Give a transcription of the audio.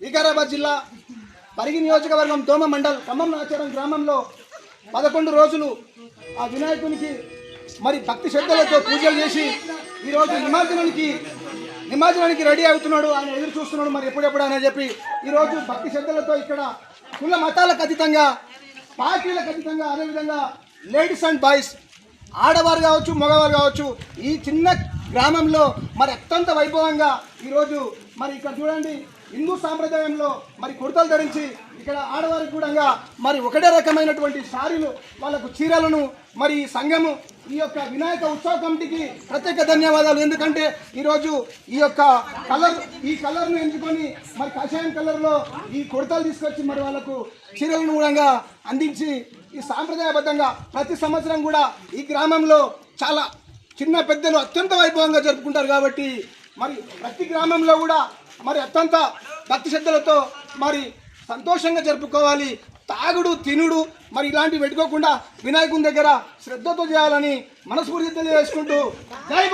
వికారాబాద్ జిల్లా పరిగి నియోజకవర్గం దోమ మండల్ ఖమ్మం నాచారం గ్రామంలో పదకొండు రోజులు ఆ వినాయకునికి మరి భక్తి శ్రద్ధలతో పూజలు చేసి ఈరోజు నిమజ్జనానికి నిమజ్జనానికి రెడీ అవుతున్నాడు. ఆయన ఎదురు చూస్తున్నాడు మరి ఎప్పుడెప్పుడు అని చెప్పి ఈరోజు భక్తి శ్రద్ధలతో ఇక్కడ కుల మతాలకు అతీతంగా పార్టీలకు అతీతంగా అదేవిధంగా లేడీస్ అండ్ బాయ్స్ ఆడవారు కావచ్చు మగవారు కావచ్చు ఈ చిన్న గ్రామంలో మరి అత్యంత వైభవంగా ఈరోజు మరి ఇక్కడ చూడండి హిందూ సాంప్రదాయంలో మరి కుర్తలు ధరించి ఇక్కడ ఆడవారికి కూడా మరి ఒకటే రకమైనటువంటి సారీలు వాళ్ళకు చీరలను మరి ఈ సంఘము ఈ యొక్క వినాయక ఉత్సవ కమిటీకి ప్రత్యేక ధన్యవాదాలు. ఎందుకంటే ఈరోజు ఈ యొక్క కలర్ ఈ కలర్ను ఎంచుకొని మరి కషాయం కలర్లో ఈ కుర్తలు తీసుకొచ్చి మరి వాళ్ళకు చీరలను కూడా అందించి ఈ సాంప్రదాయబద్ధంగా ప్రతి సంవత్సరం కూడా ఈ గ్రామంలో చాలా చిన్న పెద్దలు అత్యంత వైభవంగా జరుపుకుంటారు కాబట్టి మరి ప్రతి గ్రామంలో కూడా మరి అత్యంత భక్తి శ్రద్ధలతో మరి సంతోషంగా జరుపుకోవాలి. తాగుడు తినుడు మరి ఇలాంటివి పెట్టుకోకుండా వినాయకుని దగ్గర శ్రద్ధతో చేయాలని మనస్ఫూర్తి తెలియజేసుకుంటూ జై